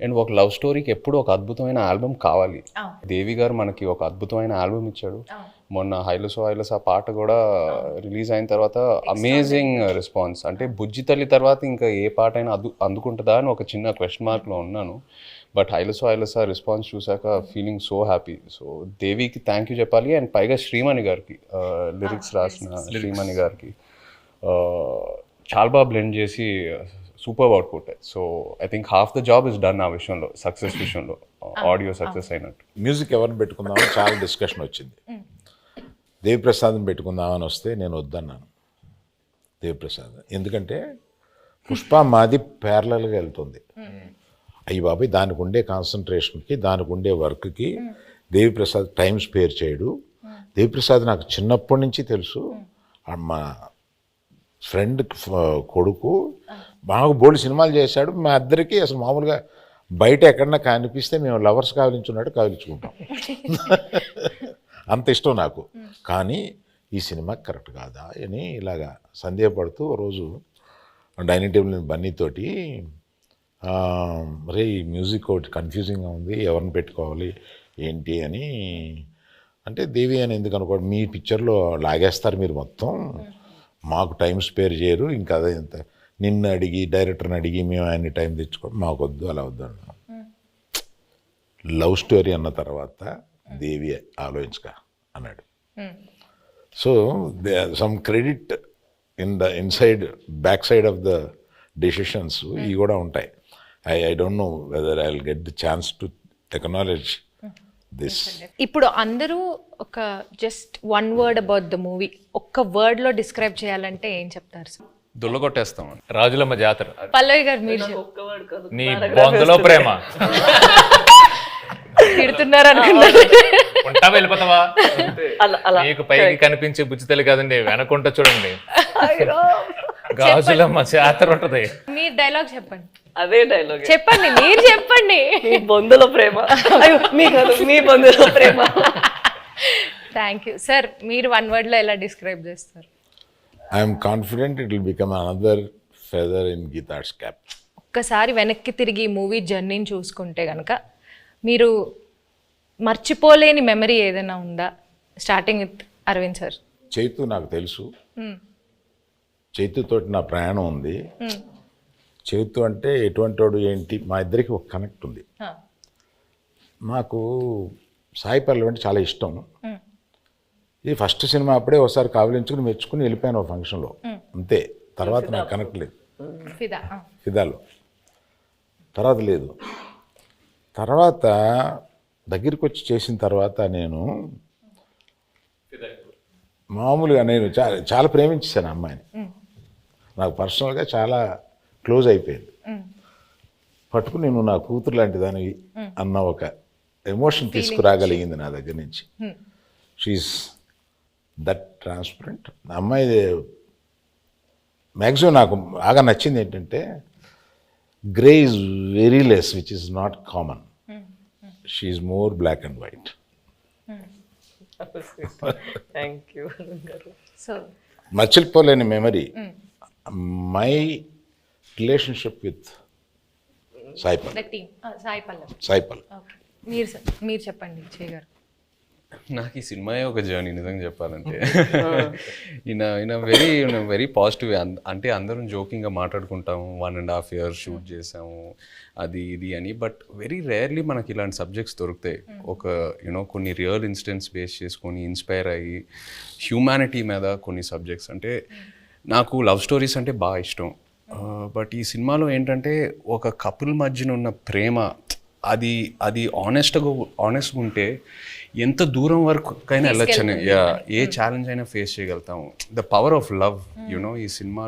And ఒక love స్టోరీకి ఎప్పుడు ఒక అద్భుతమైన ఆల్బమ్ కావాలి. దేవి గారు మనకి ఒక అద్భుతమైన ఆల్బమ్ ఇచ్చాడు. మొన్న హైలసో హైలస్ ఆ పాట కూడా రిలీజ్ అయిన తర్వాత అమేజింగ్ రెస్పాన్స్. అంటే బుజ్జి తల్లి తర్వాత ఇంకా ఏ పాట అయినా అదు అందుకుంటుందా అని ఒక చిన్న క్వశ్చన్ మార్క్లో ఉన్నాను. బట్ హైలసో హైలసా రెస్పాన్స్ చూసాక ఫీలింగ్ సో హ్యాపీ. సో దేవికి థ్యాంక్ యూ చెప్పాలి అండ్ పైగా శ్రీమణి గారికి లిరిక్స్ రాసిన శ్రీమణి గారికి ఆ, చాలా బాగా బ్లెండ్ చేసి super output. So I think half the job is done ఆ విషయంలో సక్సెస్ విషయంలో. ఆడియో సక్సెస్ అయినట్టు. మ్యూజిక్ ఎవరిని పెట్టుకుందామని చాలా డిస్కషన్ వచ్చింది. దేవిప్రసాద్ని పెట్టుకుందామని వస్తే నేను వద్దన్నాను. దేవిప్రసాద్ ఎందుకంటే పుష్ప మాది ప్యారలల్గా వెళ్తుంది. అయ్యి బాబాయ్ దానికి ఉండే కాన్సన్ట్రేషన్కి దానికి ఉండే వర్క్కి దేవిప్రసాద్ టైం స్పేర్ చేయడు. దేవిప్రసాద్ నాకు చిన్నప్పటి నుంచి తెలుసు. మా ఫ్రెండ్ కొడుకు బాగా బోల్డ్ సినిమాలు చేశాడు. మా ఇద్దరికి అసలు మామూలుగా బయట ఎక్కడన్నా కనిపిస్తే మేము లవర్స్ కావలించున్నట్టు కావలించుకుంటాం అంత ఇష్టం నాకు. కానీ ఈ సినిమా కరెక్ట్ కాదా అని ఇలాగా సందేహపడుతూ రోజు డైనింగ్ టేబుల్ బన్నీతోటి రే ఈ మ్యూజిక్ ఒకటి కన్ఫ్యూజింగ్గా ఉంది ఎవరిని పెట్టుకోవాలి ఏంటి అని. అంటే దేవి అని ఎందుకు అనుకోండి మీ పిక్చర్లో లాగేస్తారు మీరు మొత్తం. మాకు టైం స్పేర్ చేయరు ఇంకా అదే ఇంత నిన్ను అడిగి డైరెక్టర్ని అడిగి మేము ఆయన్ని టైం తెచ్చుకోండి మాకు వద్దు అలా వద్దు అన్నాం లవ్ స్టోరీ అన్న తర్వాత దేవి ఆలోచించక అన్నాడు. So some credit in the inside back side of the decisions ఇవి కూడా ఉంటాయి. I I don't know whether I will get the chance to acknowledge this. ఇప్పుడు అందరూ ఒక just one word about the movie ఒక్క వర్డ్లో డిస్క్రైబ్ చేయాలంటే ఏం చెప్తారు సార్ దుల్లగొట్టేస్తాం రాజులమ్మ జాతర. పల్లవి గారు మీరు నీ బొందలో ప్రేమ. తిడుతున్నారు అనుకున్నారు ఉంటా వెళ్ళిపోతావా అలా అలా. మీకు పైకి కనిపించే బుజ్జితలు కాదండి వెనకుంట చూడండి. గాజులమ్మ జాతర ఉంటది. మీరు డైలాగ్ చెప్పండి. అదే డైలాగ్ చెప్పండి మీరు చెప్పండి. మీ బొందులో ప్రేమ. మీ మీ బొందులో ప్రేమ. థ్యాంక్ యూ సార్ మీరు వన్ వర్డ్లో ఎలా డిస్క్రైబ్ చేస్తారు? I'm confident it will become another feather in Geetha Arts cap ఒక్కసారి వెనక్కి తిరిగి మూవీ జర్నీని చూసుకుంటే కనుక మీరు మర్చిపోలేని మెమరీ ఏదైనా ఉందా? Starting with Aravind sir Chaitu నాకు తెలుసు. చైతుతోటి నా ప్రయాణం ఉంది. చైతు అంటే ఎటువంటి వాడు ఏంటి? మా ఇద్దరికి ఒక కనెక్ట్ ఉంది. నాకు సాయి పల్లవి అంటే చాలా ఇష్టం. ఇది ఫస్ట్ సినిమా అప్పుడే ఒకసారి కావలించుకుని మెచ్చుకుని వెళ్ళిపోయాను ఒక ఫంక్షన్లో. అంతే. తర్వాత నాకు కనెక్ట్ లేదు. ఫిదాలో. తర్వాత లేదు. తర్వాత దగ్గరికి వచ్చి చేసిన తర్వాత నేను మామూలుగా నేను చాలా చాలా ప్రేమించేశాను ఆ అమ్మాయిని. నాకు పర్సనల్గా చాలా క్లోజ్ అయిపోయింది. పట్టుకుని నేను నా కూతురు లాంటి దానివి అన్న ఒక ఎమోషన్ తీసుకురాగలిగింది నా దగ్గర నుంచి. She's that transparent. అమ్మాయి మ్యాక్సిమం నాకు బాగా నచ్చింది ఏంటంటే grey is very less which is not common she's more black and white thank you so మర్చిపోలేని మెమరీ మై రిలేషన్షిప్ విత్ సాయిపల్ సాయిపల్ ఓకే మీరు మీరు చెప్పండి విజయ్ గారు నాకు ఈ సినిమాయే ఒక జర్నీ నిజంగా చెప్పాలంటే. ఈయన ఈయన వెరీ వెరీ పాజిటివ్ అంటే అందరం జోకింగ్గా మాట్లాడుకుంటాము one and half year shoot చేసాము అది ఇది అని. బట్ వెరీ రేర్లీ మనకి ఇలాంటి సబ్జెక్ట్స్ దొరుకుతాయి. ఒక యూనో కొన్ని రియల్ ఇన్సిడెంట్స్ బేస్ చేసుకొని ఇన్స్పైర్ అయ్యి హ్యూమానిటీ మీద కొన్ని సబ్జెక్ట్స్ అంటే నాకు లవ్ స్టోరీస్ అంటే బాగా ఇష్టం. బట్ ఈ సినిమాలో ఏంటంటే ఒక కపుల్ మధ్యన ఉన్న ప్రేమ అది అది ఆనెస్ట్గా ఆనెస్ట్గా ఉంటే ఎంత దూరం వరకు అయినా వెళ్ళొచ్చని యా ఏ ఛాలెంజ్ అయినా ఫేస్ చేయగలుగుతాము. The power of love you know ఈ సినిమా